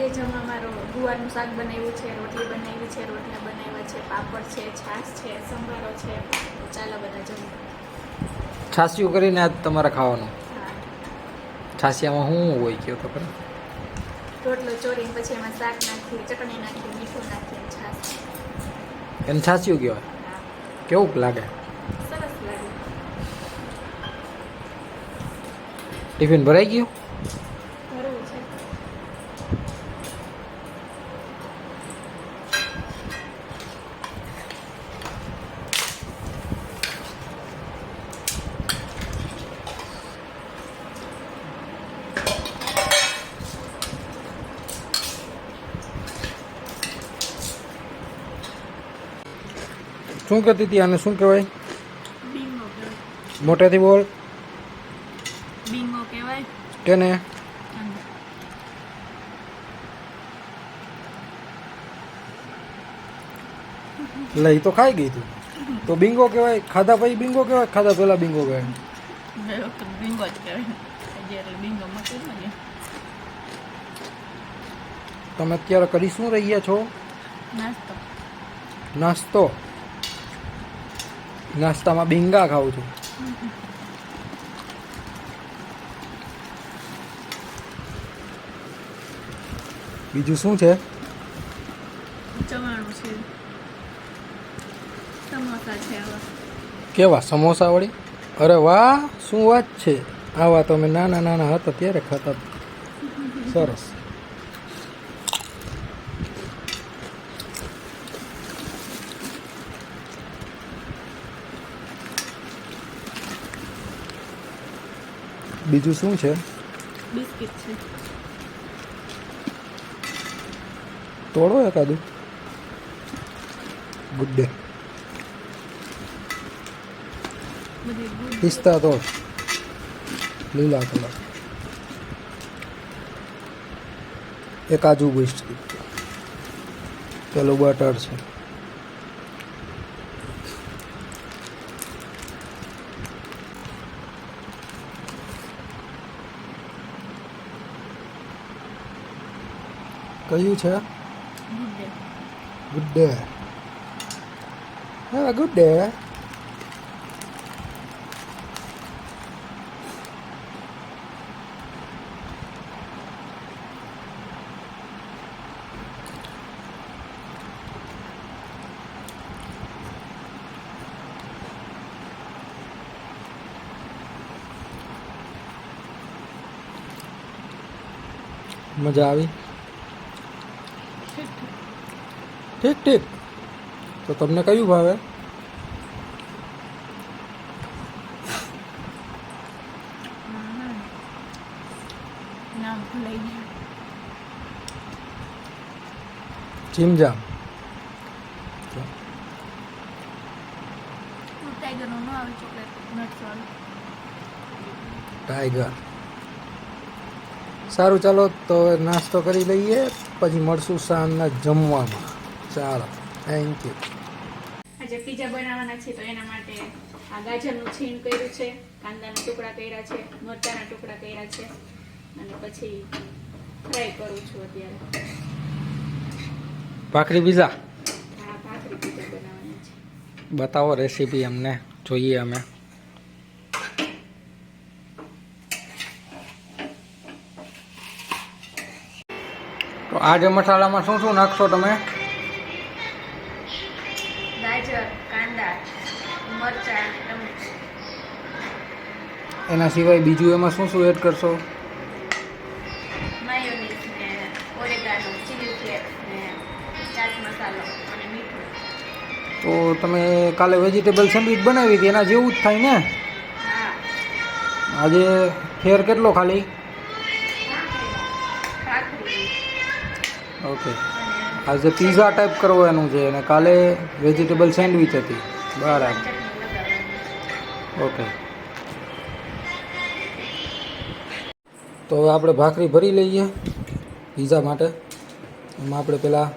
આજે જમવામાં રો- ગુવારનું શાક બનાવ્યું છે રોટલી બનાવી છે રોટલા બનાવ્યા છે પાપડ છે છાશ છે સંભારો છે ચાલો બધા જમવા છાસિયું કરીને આજ તમારે ખાવાનું. છાસિયામાં શું હોય કયો તો ખરા? રોટલો ચોરીને પછી એમાં શાક નાખી ચટણી નાખી મીઠું નાખી છાશ. એને છાસિયું કહેવાય? કેવું લાગે? સરસ લાગે. ટિફિન ભરાઈ ગયું ભરવું છે શું કહેતી હતી આને શું કહેવાય? મોટેથી બોલ. કેને? લઈ તો ખાઈ ગઈ તું. તો બિંગો કહેવાય ખાધા પછી બિંગો કહેવાય ખાધા પહેલા બિંગો કહેવાય? બીંગો જ બીંગો તમે અત્યારે કરી શું રહ્યા છો? નાસ્તો. નાસ્તો? નાસ્તામાં બિંગા ખાઉં છું. બીજું શું છે? કેવા? સમોસા વળી? અરે વાહ! શું વાત છે? આવા તમે અમે નાના નાના હતા ત્યારે ખાતા સરસ. બીજું શું છે? બિસ્કિટ છે. તોડો એકાદું. ગુડ ડે પિસ્તા તોડ. લીલા કલર. એ કાજુ બિસ્કિટ. પેલું બટર છે. કયું છે ગુડ ડે ગુડ ડે હા ગુડ ડે મજા આવી ઠીક ઠીક તો તમને કયું ભાવે નામ ભૂલાઈ ગયું ચીમજામ ટાઈગરનું ન આવે ચોકલેટ નટ્સ વાળું ટાઈગર સારું ચાલો તો હવે નાસ્તો કરી લઈએ પછી મળશું સાંજના જમવામાં. ચાલો થેન્ક યુ આજે પીઝા બનાવવાના છે તો એના માટે આ ગાજરનું છીણ કર્યું છે કાંદાના ટુકડા કર્યા છે મરચાના ટુકડા કર્યા છે અને પછી ફ્રાય કરું છું અત્યારે. ભાખરી પીઝા આ ભાખરી પીઝા બનાવવાના છે. બતાવો રેસીપી અમને જોઈએ અમે. તો આજે મસાલામાં શું શું નાખશો તમે? એના સિવાય બીજું એમાં શું શું એડ કરશો? તો તમે કાલે વેજીટેબલ સેન્ડવિચ બનાવી હતી એના જેવું જ થાય ને? આજે ફેર કેટલો ખાલી? ઓકે આજે પીઝા ટાઈપ કરવાનું છે અને કાલે વેજીટેબલ સેન્ડવિચ હતી. બરાબર. ઓકે તો હવે આપણે ભાખરી ભરી લઈએ પીઝા માટે. એમાં આપણે પહેલાં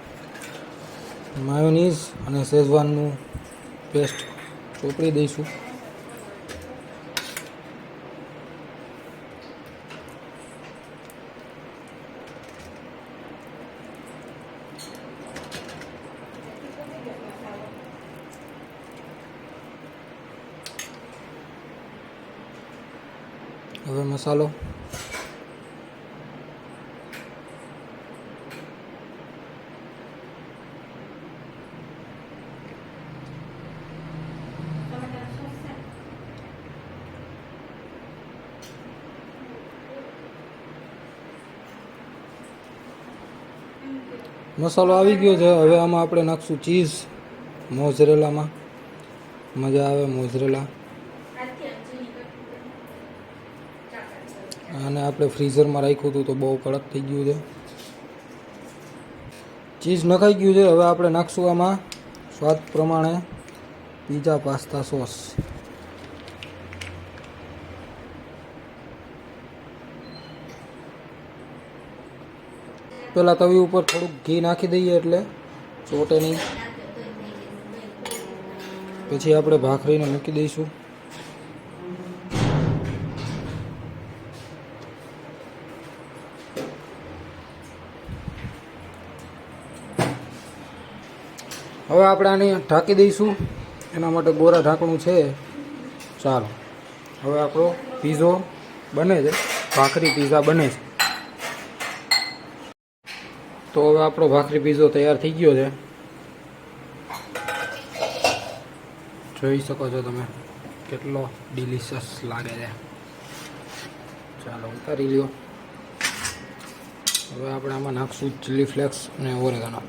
માયોનીઝ અને શેઝવાનનું પેસ્ટ ચોપડી દઈશું. હવે મસાલો. મસાલો આવી ગયો છે. હવે આમાં આપણે નાખશું ચીઝ. મોઝરેલામાં. મજા આવે મોઝરેલા. અને આપણે ફ્રીઝરમાં રાખ્યું હતું તો બહુ કડક થઈ ગયું છે. ચીઝ નખાઈ ગયું છે. હવે આપણે નાખશું આમાં સ્વાદ પ્રમાણે પીઝા પાસ્તા સોસ પહેલાં તવી ઉપર થોડુંક ઘી નાખી દઈએ એટલે ચોટે નહીં. પછી આપણે ભાખરીને મૂકી દઈશું. હવે આપણે આને ઢાંકી દઈશું. એના માટે ગોરા ઢાંકણું છે. ચાલો. હવે આપણો પીઝો બને છે. ભાખરી પીઝા બને છે. તો હવે આપણો ભાખરી પીઝો તૈયાર થઈ ગયો છે. જોઈ શકો છો તમે કેટલો ડિલિશિયસ લાગે છે. ચાલો ઉતારી લ્યો. હવે આપણે આમાં નાખશું ચીલી ફ્લેક્સ અને ઓરેગાનો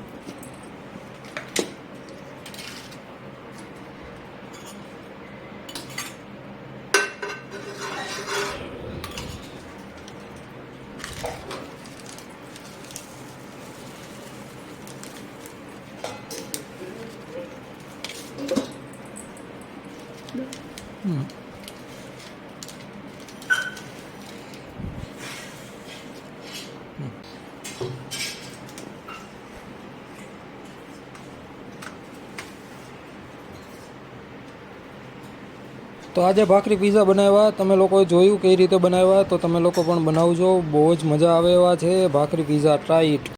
તો આજે ભાખરી પીઝા બનાવ્યા. તમે લોકોએ જોયું કઈ રીતે બનાવ્યા. તો તમે લોકો પણ બનાવજો. બહુ જ મજા આવે એવા છે. ભાખરી પીઝા ટ્રાય